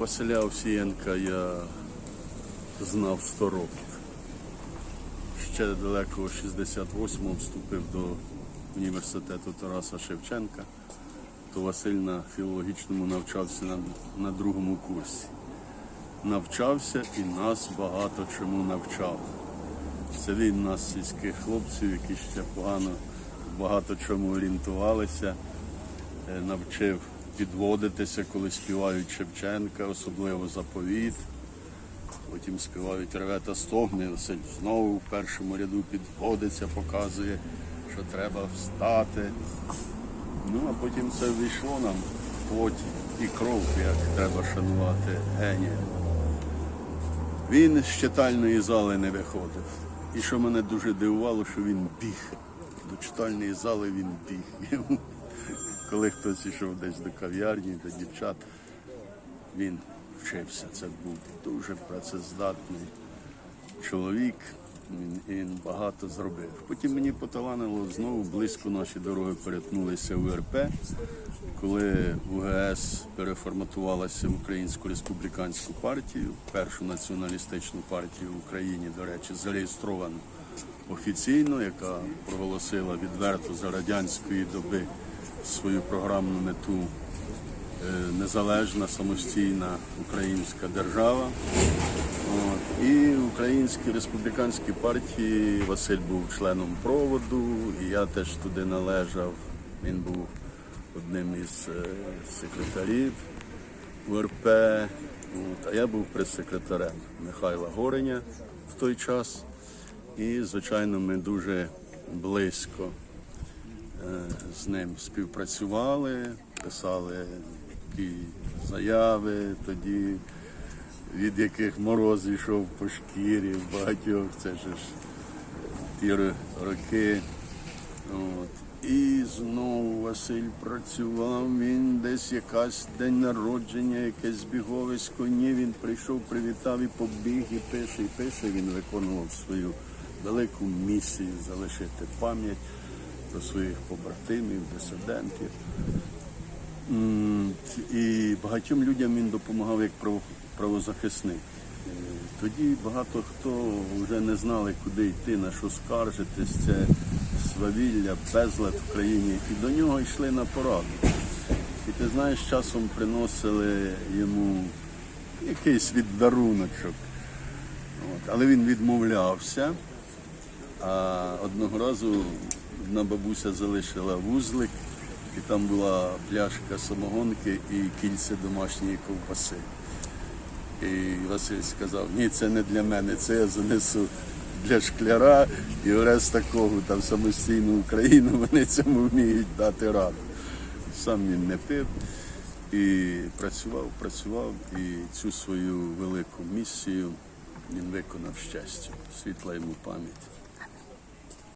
Василя Овсієнка я знав 100 років. Ще далеко в 68-му вступив до університету Тараса Шевченка, то Василь на філологічному навчався на, на другому курсі. Навчався і нас багато чому навчав. Це він нас, сільських хлопців, які ще погано багато чому орієнтувалися, е, навчив підводитися, коли співають Шевченка, особливо заповіт. Потім співають реве та стогне, Василь знову в першому ряду підводиться, показує, що треба встати. Ну, а потім це ввійшло нам в плоть і кров, як треба шанувати генія. Він з читальної зали не виходив. І що мене дуже дивувало, що він біг. До читальної зали він біг. Коли хтось йшов десь до кав'ярні, до дівчат, він вчився. Це був дуже працездатний чоловік. Він, він багато зробив. Потім мені поталанило знову близько наші дороги перетнулися в УРП, коли УГС переформатувалася в Українську республіканську партію, першу націоналістичну партію в Україні, до речі, зареєстровану офіційно, яка проголосила відверто за радянської доби свою програмну мету е, незалежна самостійна українська держава. І в Українській республіканській партії Василь був членом проводу, і я теж туди належав. Він був одним із е, секретарів УРП. А я був прес-секретарем Михайла Гореня в той час. І, звичайно, ми дуже близько з ним співпрацювали, писали такі заяви тоді, від яких мороз йшов по шкірі, багатьох це ж ті роки. От. І знову Василь працював, він десь якась день народження, якесь збіговисько. Ні, він прийшов, привітав і побіг, і пише, і пише. Він виконував свою велику місію залишити пам'ять про своїх побратимів, дисидентів. І багатьом людям він допомагав як право- правозахисник. Е, Тоді багато хто вже не знали, куди йти, на що скаржитись. Це свавілля, безлад в країні. І до нього йшли на пораду. І ти знаєш, часом приносили йому якийсь віддаруночок. От. Але він відмовлявся. А одного разу одна бабуся залишила вузлик, і там була пляшка самогонки і кільце домашньої ковбаси. І Василь сказав, ні, це не для мене, це я занесу для шкляра і Орест такого там самостійну Україну, вони цьому вміють дати раду. Сам він не пив і працював, працював, і цю свою велику місію він виконав щастя. Світла йому пам'ять.